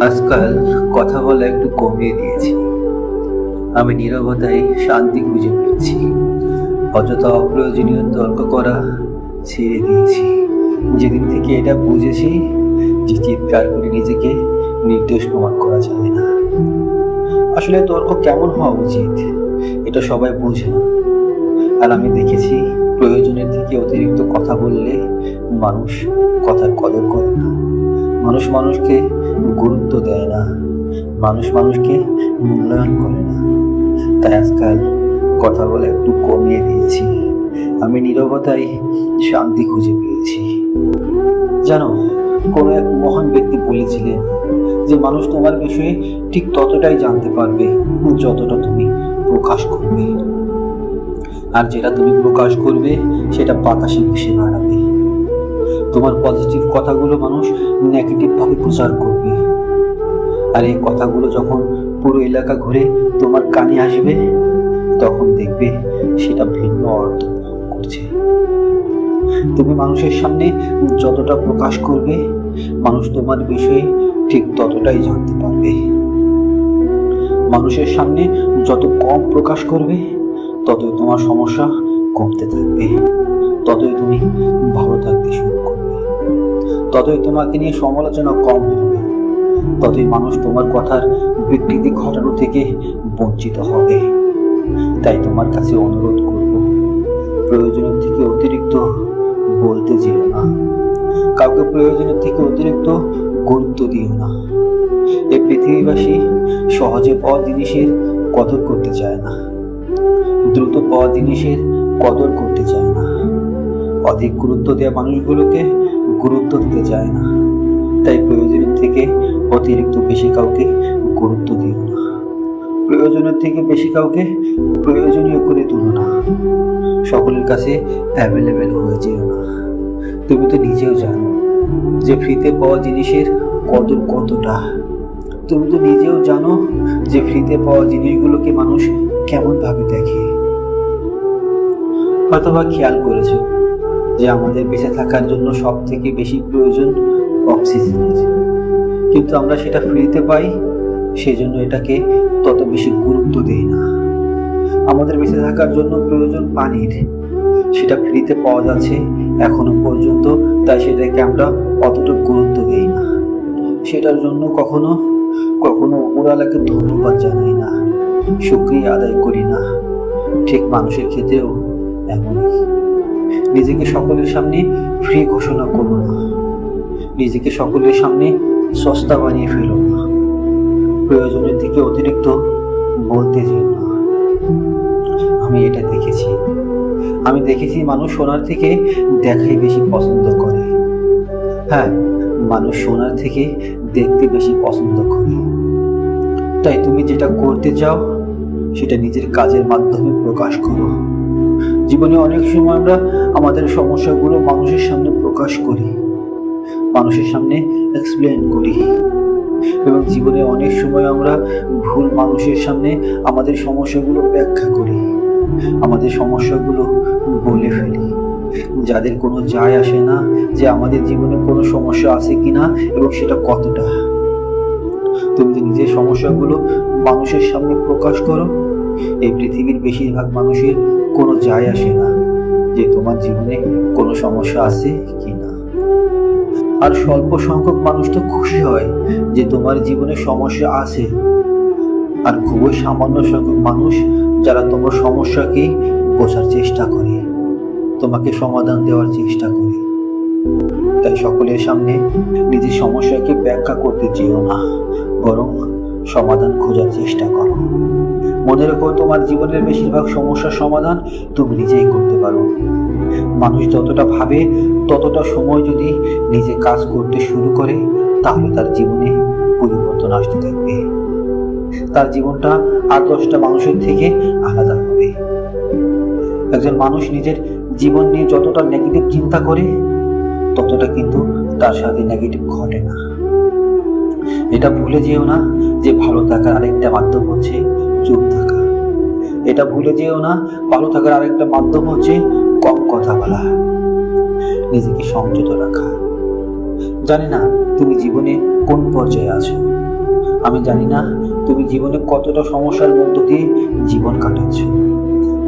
আজকাল কথা বলা একটু কমিয়ে দিয়েছি। আমি নীরবতায় শান্তি খুঁজে পেয়েছি। অযথা অপ্রয়োজনীয় তর্ক করা ছেড়ে দিয়েছি। যেদিন থেকে এটা বুঝেছি যে চিৎকার করে নিজেকে নির্দোষ প্রমাণ করা যাবে না। আসলে তর্ক কেমন হওয়া উচিত, এটা সবাই বোঝে না। আর আমি দেখেছি প্রয়োজনের থেকে অতিরিক্ত কথা বললে মানুষ কথার কদর করে না। মানুষ মানুষকে গুরুত্ব দেয় না। মানুষ মানুষকে মূল্যায়ন করে না। তাই আজকাল কথা বলে একটু কমিয়ে দিয়েছি। আমি নীরবতায় শান্তি খুঁজে পেয়েছি। জানো, কোনো এক মহান ব্যক্তি বলেছিলেন যে, মানুষ তোমার বিষয়ে ঠিক ততটাই জানতে পারবে যতটা তুমি প্রকাশ করবে। আর যেটা তুমি প্রকাশ করবে, সেটা বাতাসে ভেসে বেড়াবে। তোমার পজিটিভ কথাগুলো মানুষ নেগেটিভ ভাবে প্রচার করবে। আর এই কথাগুলো যখন পুরো এলাকা ঘুরে তোমার কানে আসবে, তখন দেখবে সেটা ভিন্ন অর্থ করছে। তুমি মানুষের সামনে যতটা প্রকাশ করবে, মানুষ তোমার বিষয়ে ঠিক ততটাই জানতে পারবে। মানুষের সামনে যত কম প্রকাশ করবে, ততই তোমার সমস্যা কমতে থাকবে। ততই তুমি ভালো থাকতে শুরু করবে। ততই তোমাকে নিয়ে সমালোচনা কম হবে। ততই মানুষ তোমার কথার বিকৃতি ঘটানো থেকে বঞ্চিত হবে। তাই তোমার কাছে অনুরোধ করব, প্রয়োজনের থেকে অতিরিক্ত বলতে যেও না। কাউকে প্রয়োজনের থেকে অতিরিক্ত গুরুত্ব দিও না। এই পৃথিবীবাসী সহজে পাওয়া জিনিসের কদর করতে চায় না। দ্রুত পাওয়া জিনিসের কদর করতে চায় না। অধিক গুরুত্ব দেওয়া মানুষগুলোকে গুরুত্ব দিতে চায় না। তাই প্রয়োজনের থেকে অতিরিক্ত বেশি কাউকে গুরুত্ব দিও না। প্রয়োজনের থেকে বেশি কাউকে প্রয়োজনীয় করে তুলো না। সকলের কাছে অ্যাভেলেবেল হয়ে যেও না। তুমি তো নিজেও জানো যে ফ্রিতে পাওয়া জিনিসের কদর কতটা। তুমি তো নিজেও জানো যে ফ্রিতে পাওয়া জিনিসগুলোকে মানুষ কেমন ভাবে দেখে। হয়তোবা খেয়াল করেছ যে আমাদের বেঁচে থাকার জন্য সব থেকে বেশি প্রয়োজন অক্সিজেনের কিন্তু আমরা সেটা ফ্রিতে পাই, সেজন্য এটাকে তত বেশি গুরুত্ব দেই না। আমাদের বেঁচে থাকার জন্য প্রয়োজন পানির। সেটা ফ্রিতে পাওয়া যাচ্ছে এখনও পর্যন্ত, তাই সেটাকে আমরা অতটা গুরুত্ব দেই না। সেটার জন্য কখনো কখনো উপরালাকে ধন্যবাদ জানাই না শুক্রিয়া আদায় করি না। ঠিক মানুষের ক্ষেত্রেও এমনই। নিজেকে সকলের সামনে ফ্রি ঘোষণা করো না। নিজেকে সকলের সামনে সস্তা বানিয়ে ফেলো না। প্রয়োজনের থেকে অতিরিক্ত বলতে যেও না। আমি এটা দেখেছি। আমি দেখেছি মানুষ সোনার থেকে দেখাই বেশি পছন্দ করে। হ্যাঁ মানুষ সোনার থেকে দেখতে বেশি পছন্দ করে। তাই তুমি যেটা করতে চাও, সেটা নিজের কাজের মাধ্যমে প্রকাশ করো। জীবনে অনেক সময় আমরা আমাদের সমস্যাগুলো মানুষের সামনে প্রকাশ করি, মানুষের সামনে এক্সপ্লেন করি এবং জীবনে অনেক সময় আমরা ভুল মানুষের সামনে আমাদের সমস্যাগুলো ব্যাখ্যা করি, আমাদের সমস্যাগুলো বলে ফেলি। যাদের কোনো যায় আসে না যে আমাদের জীবনে কোনো সমস্যা আছে কিনা এবং সেটা কতটা। তুমি যে নিজের সমস্যাগুলো মানুষের সামনে প্রকাশ করো, এই পৃথিবীর বেশিরভাগ মানুষের কোনো যায় আসে না যে তোমার জীবনে কোনো সমস্যা আছে কি না। আর স্বল্প সংখ্যক মানুষ তো খুশি হয় যে তোমার জীবনে সমস্যা আছে। আর খুবই সামান্য সংখ্যক মানুষ যারা তোমার সমস্যাকে বোঝার চেষ্টা করে, তোমাকে সমাধান দেওয়ার চেষ্টা করে। তাই সকলের সামনে নিজের সমস্যাকে ব্যাখ্যা করতে চেয়েও না, বরং সমাধান খোঁজার চেষ্টা করো। মনে রেখো, তোমার জীবনের বেশিরভাগ সমস্যার সমাধান তুমি নিজেই করতে পারো। মানুষ যতটা ভাবে, ততটা সময় যদি নিজে কাজ করতে শুরু করে, তাহলে তার জীবনে পরিবর্তন আসতে থাকবে। তার জীবনটা আর দশটা মানুষের থেকে আলাদা হবে। একজন মানুষ নিজের জীবন নিয়ে যতটা নেগেটিভ চিন্তা করে, ততটা কিন্তু তার সাথে নেগেটিভ ঘটে না। এটা ভুলে যেও না যে ভালো থাকার আরেকটা মাধ্যম হচ্ছে চুপ থাকা। এটা ভুলে যেও না, ভালো থাকার আরেকটা মাধ্যম হচ্ছে কম কথা বলা। নিজেকে সংযত রাখা। জানি না তুমি জীবনে কোন পর্যায়ে আছো। আমি জানি না তুমি জীবনে কতটা সমস্যার মধ্য দিয়ে জীবন কাটাচ্ছ।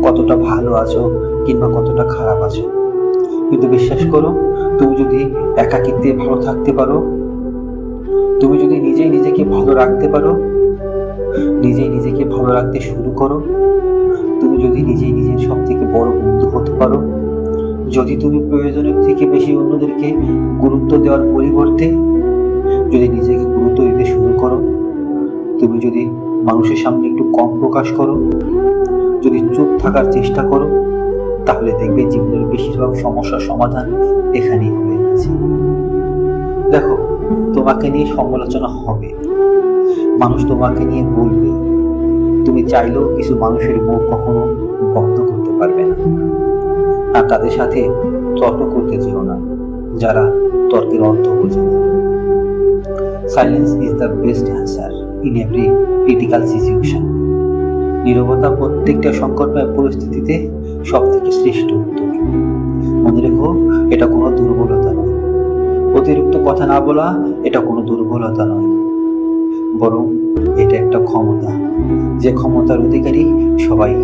কতটা ভালো আছো কিংবা কতটা খারাপ আছো। কিন্তু বিশ্বাস করো, তুমি যদি একাকিত্বে ভালো থাকতে পারো, তুমি যদি নিজেই নিজেকে ভালো রাখতে পারো নিজেই নিজেকে ভালো রাখতে শুরু করো। তুমি যদি নিজেই নিজের সব থেকে বড় বন্ধু হতে পারো, যদি তুমি প্রয়োজনের থেকে বেশি অন্যদেরকে গুরুত্ব দেওয়ার পরিবর্তে যদি নিজেকে গুরুত্ব দিতে শুরু করো, তুমি যদি মানুষের সামনে একটু কম প্রকাশ করো, যদি চুপ থাকার চেষ্টা করো, তাহলে দেখবে জীবনের বেশিরভাগ সমস্যার সমাধান এখানেই হয়ে গেছে। দেখো তোমাকে নিয়ে সমালোচনা হবে। মানুষ তোমাকে নিয়ে বলবে, তুমি চাইলেও কিছু মানুষের মুখ কখনো বন্ধ করতে পারবে না। আর তাদের সাথে তর্ক করতে যেও না, যারা তর্কের অর্থ বোঝে না। Silence is the best answer in every critical situation নীরবতা প্রত্যেকটা সংকটময় পরিস্থিতিতে সব থেকে শ্রেষ্ঠ উত্তর। মনে রেখো, এটা কোনো দুর্বলতা নয়। অতিরিক্ত কথা না বলা এটা কোনো দুর্বলতা নয়। বরং এটা একটা ক্ষমতা। যে ক্ষমতার অধিকারী সবাই